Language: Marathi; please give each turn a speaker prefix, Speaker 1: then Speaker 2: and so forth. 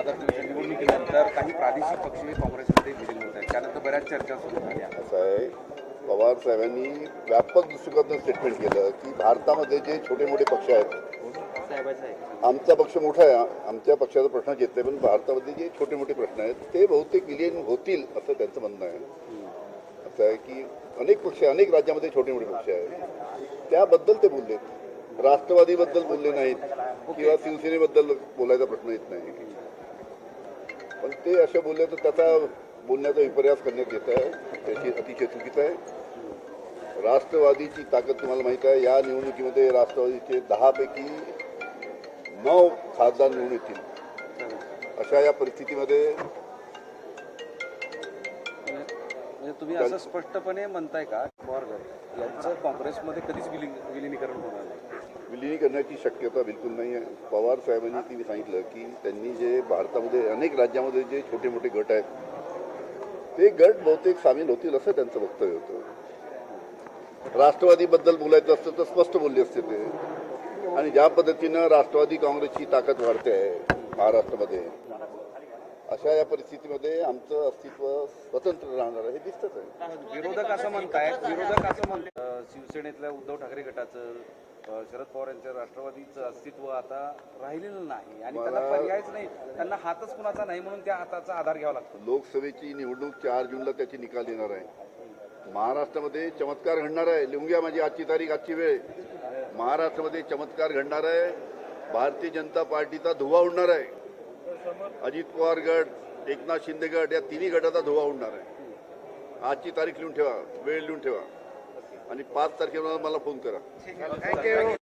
Speaker 1: आदर्श निवडणुकीनंतर काही प्रादेशिक पक्ष काँग्रेसमध्ये विलीन होत आहेत. त्यानंतर बऱ्याच चर्चा सुरू झाल्या.
Speaker 2: असं आहे पवार साहेबांनी व्यापक दृष्टिकोनातून स्टेटमेंट केलं की भारतामध्ये जे छोटे मोठे पक्ष आहेत आमचा पक्ष मोठा आहे आमच्या पक्षाचा प्रश्न येत नाही पण भारतामध्ये जे छोटे मोठे प्रश्न आहेत ते बहुतेक विलीन होतील असं त्यांचं म्हणणं आहे. असं आहे की अनेक पक्ष अनेक राज्यामध्ये छोटे मोठे पक्ष आहेत. त्याबद्दल ते बोललेत. राष्ट्रवादीबद्दल बोलले नाहीत. किंवा शिवसेनेबद्दल बोलायचा प्रश्न येत नाही. पण ते असे बोलले तर त्याचा बोलण्याचा विपर्यास करण्यात येत आहे. त्याची अतिशय चुकीचं आहे. राष्ट्रवादीची ताकद तुम्हाला माहीत आहे. या निवडणुकीमध्ये राष्ट्रवादीचे दहापैकी नऊ खासदार निवडून येतील. अशा या परिस्थितीमध्ये
Speaker 1: म्हणजे तुम्ही असं स्पष्टपणे म्हणताय का? पवार यांचं काँग्रेसमध्ये कधीच विलीन विलिनीकरण होणार नाही.
Speaker 2: विलीन शक्यता बिलकुल नाही आहे. पवार साहेबांनी तिने सांगितलं की त्यांनी जे भारतामध्ये अनेक राज्यामध्ये जे छोटे मोठे गट आहेत ते गट बहुतेक सामील होतील असं त्यांचं वक्तव्य होतं. राष्ट्रवादीबद्दल बोलायचं असतं तर स्पष्ट बोलले असते ते. आणि ज्या पद्धतीनं राष्ट्रवादी काँग्रेसची ताकद वाढते आहे महाराष्ट्रामध्ये अशा या परिस्थितीमध्ये आमचं अस्तित्व स्वतंत्र राहणार आहे हे दिसतच आहे.
Speaker 1: विरोधक असं म्हणतायत विरोधक असं म्हणतात शिवसेनेतल्या उद्धव ठाकरे गटाचं शरद पवार यांच्या राष्ट्रवादीचं अस्तित्व आता राहिलेलं नाही आणि त्यांना पर्यायच नाही. त्यांना हातच कुणाचा नाही म्हणून त्या हाताचा आधार घ्यावा लागतो.
Speaker 2: लोकसभेची निवडणूक चार जूनला त्याची निकाल येणार आहे. महाराष्ट्रामध्ये चमत्कार घडणार आहे. लिहून घ्या माझी आजची तारीख आजची वेळ. महाराष्ट्रामध्ये चमत्कार घडणार आहे. भारतीय जनता पार्टीचा धुवा उडणार आहे. अजित पवार गट एकनाथ शिंदे गट या तिन्ही गटाचा धुवा उडणार आहे. आजची तारीख लिहून ठेवा वेळ लिहून ठेवा. आणि पाच तारखेला मला फोन करा.